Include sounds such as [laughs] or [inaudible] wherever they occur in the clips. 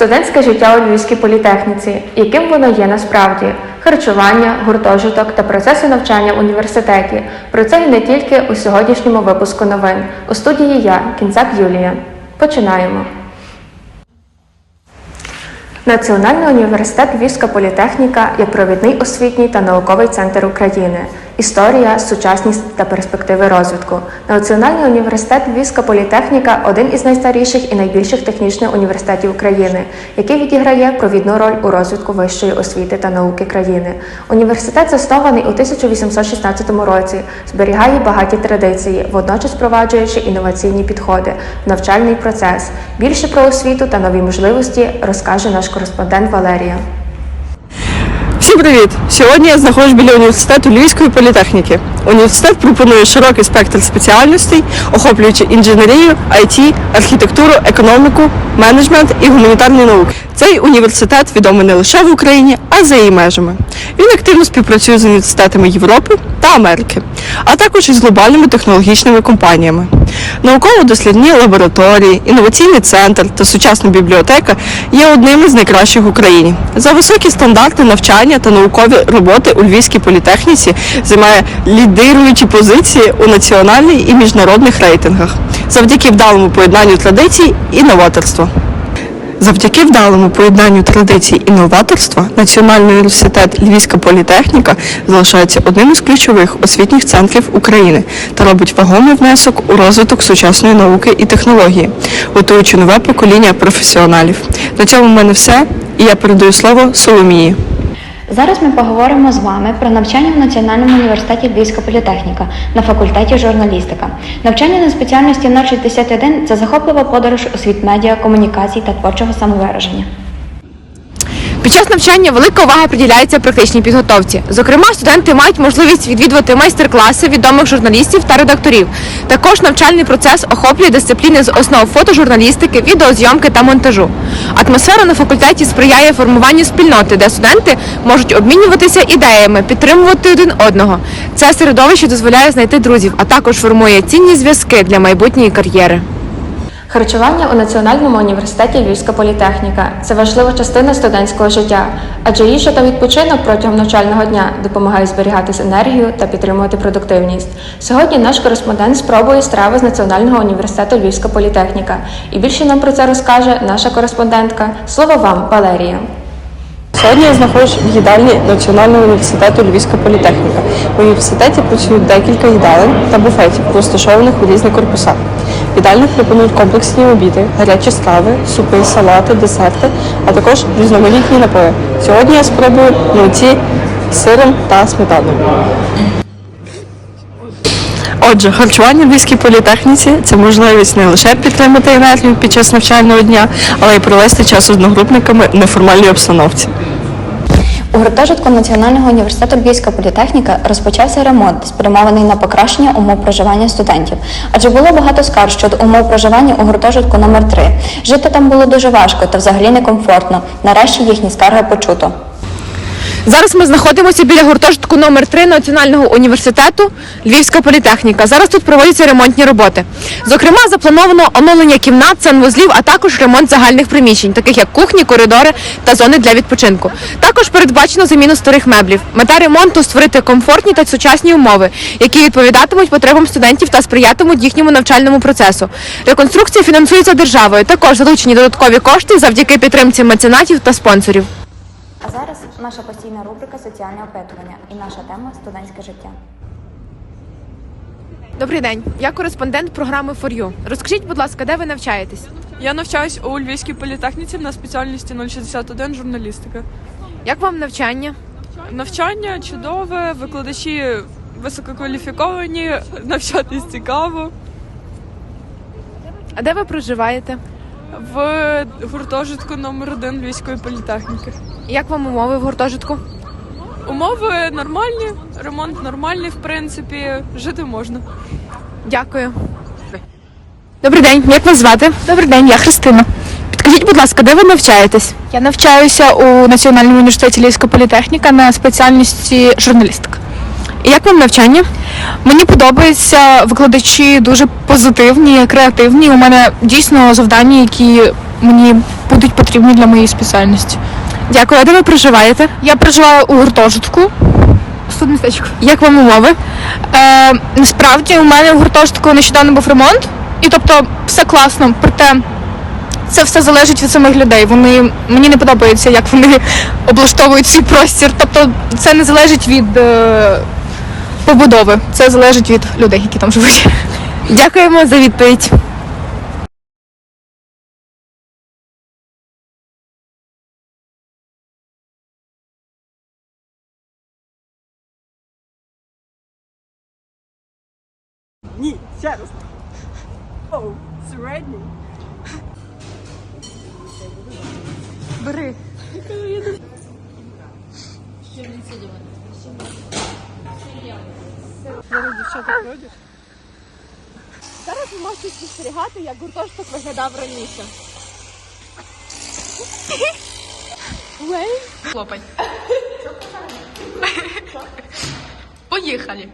Студентське життя у Львівській політехніці, яким воно є насправді, харчування, гуртожиток та процеси навчання в університеті. Про це і не тільки у сьогоднішньому випуску новин. У студії я, Кінцак Юлія. Починаємо. Національний університет Львівська політехніка є провідний освітній та науковий центр України. Історія, сучасність та перспективи розвитку. Національний університет Львівська політехніка один із найстаріших і найбільших технічних університетів України, який відіграє провідну роль у розвитку вищої освіти та науки країни. Університет заснований у 1816 році, зберігає багаті традиції, водночас впроваджуючи інноваційні підходи навчальний процес. Більше про освіту та нові можливості розкаже наш кореспондент Валерія. Всім привіт! Сьогодні я знаходжусь біля університету Львівської політехніки. Університет пропонує широкий спектр спеціальностей, охоплюючи інженерію, IT, архітектуру, економіку, менеджмент і гуманітарні науки. Цей університет відомий не лише в Україні, а за її межами. Він активно співпрацює з університетами Європи та Америки, а також із глобальними технологічними компаніями. Науково-дослідні лабораторії, інноваційний центр та сучасна бібліотека є одними з найкращих в Україні. За високі стандарти навчання та наукові роботи у Львівській політехніці займає лідируючі позиції у національних і міжнародних рейтингах завдяки вдалому поєднанню традицій і новаторства. Завдяки вдалому поєднанню традицій і новаторства Національний університет Львівська політехніка залишається одним із ключових освітніх центрів України та робить вагомий внесок у розвиток сучасної науки і технології, готуючи нове покоління професіоналів. На цьому в мене все, і я передаю слово Соломії. Зараз ми поговоримо з вами про навчання в Національному університеті Львівська політехніка на факультеті журналістика. Навчання на спеціальності 061 – це захоплива подорож у світ медіа, комунікацій та творчого самовираження. Під час навчання велика увага приділяється практичній підготовці. Зокрема, студенти мають можливість відвідувати майстер-класи відомих журналістів та редакторів. Також навчальний процес охоплює дисципліни з основ фотожурналістики, відеозйомки та монтажу. Атмосфера на факультеті сприяє формуванню спільноти, де студенти можуть обмінюватися ідеями, підтримувати один одного. Це середовище дозволяє знайти друзів, а також формує цінні зв'язки для майбутньої кар'єри. Харчування у Національному університеті Львівська політехніка це важлива частина студентського життя, адже їжа та відпочинок протягом навчального дня допомагають зберігати енергію та підтримувати продуктивність. Сьогодні наш кореспондент спробує страви з Національного університету Львівська політехніка. І більше нам про це розкаже наша кореспондентка. Слово вам, Валерія. Сьогодні я знаходжусь в їдальні Національного університету Львівська політехніка. В університеті працюють декілька їдалень та буфетів, розташованих у різних корпусах. В їдальнях пропонують комплексні обіди, гарячі страви, супи, салати, десерти, а також різноманітні напої. Сьогодні я спробую млинці з сиром та сметаною. Отже, харчування в Львівській політехніці це можливість не лише підтримати енергію під час навчального дня, але й провести час з одногрупниками в неформальній обстановці. У гуртожитку Національного університету Львівська політехніка розпочався ремонт, спрямований на покращення умов проживання студентів. Адже було багато скарг щодо умов проживання у гуртожитку номер 3 Жити там було дуже важко та взагалі некомфортно. Нарешті їхні скарги почуто. Зараз ми знаходимося біля гуртожитку номер 3 Національного університету Львівська політехніка. Зараз тут проводяться ремонтні роботи. Зокрема, заплановано оновлення кімнат, санвузлів, а також ремонт загальних приміщень, таких як кухні, коридори та зони для відпочинку. Також передбачено заміну старих меблів. Мета ремонту створити комфортні та сучасні умови, які відповідатимуть потребам студентів та сприятимуть їхньому навчальному процесу. Реконструкція фінансується державою. Також залучені додаткові кошти завдяки підтримці меценатів та спонсорів. А зараз наша постійна рубрика Соціальне опитування і наша тема студентське життя. Добрий день, я кореспондент програми For You. Розкажіть, будь ласка, де ви навчаєтесь? Я навчаюсь у Львівській політехніці на спеціальності 061 журналістика. Як вам навчання? Навчання чудове, викладачі висококваліфіковані, навчатись цікаво. А де ви проживаєте? В гуртожитку номер 1 Львівської політехніки. Як вам умови в гуртожитку? Умови нормальні, ремонт нормальний, в принципі, жити можна. Дякую. Добрий день, як вас звати? Добрий день, я Христина. Підкажіть, будь ласка, де ви навчаєтесь? Я навчаюся у Національному університеті Львівська політехніка на спеціальності журналістика. І як вам навчання? Мені подобається викладачі дуже позитивні, креативні. У мене дійсно завдання, які мені будуть потрібні для моєї спеціальності. Дякую. А де ви проживаєте? Я проживаю у гуртожитку. Студмістечко. Як вам умови? Е, насправді у мене в гуртожитку нещодавно був ремонт, і тобто все класно, проте це все залежить від самих людей. Вони мені не подобається, як вони [laughs] облаштовують свій простір. Тобто це не залежить від е, побудови, це залежить від людей, які там живуть. Дякуємо за відповідь. Ні, ще раз. Оу, середній. Бери. Зараз дівчата пройдуть. Зараз ви можете спостерігати, як гуртожиток виглядав раніше. Хлопай. Поїхали.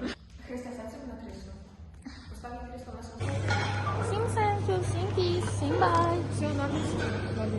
Sing, thank you, sing peace, sing bye.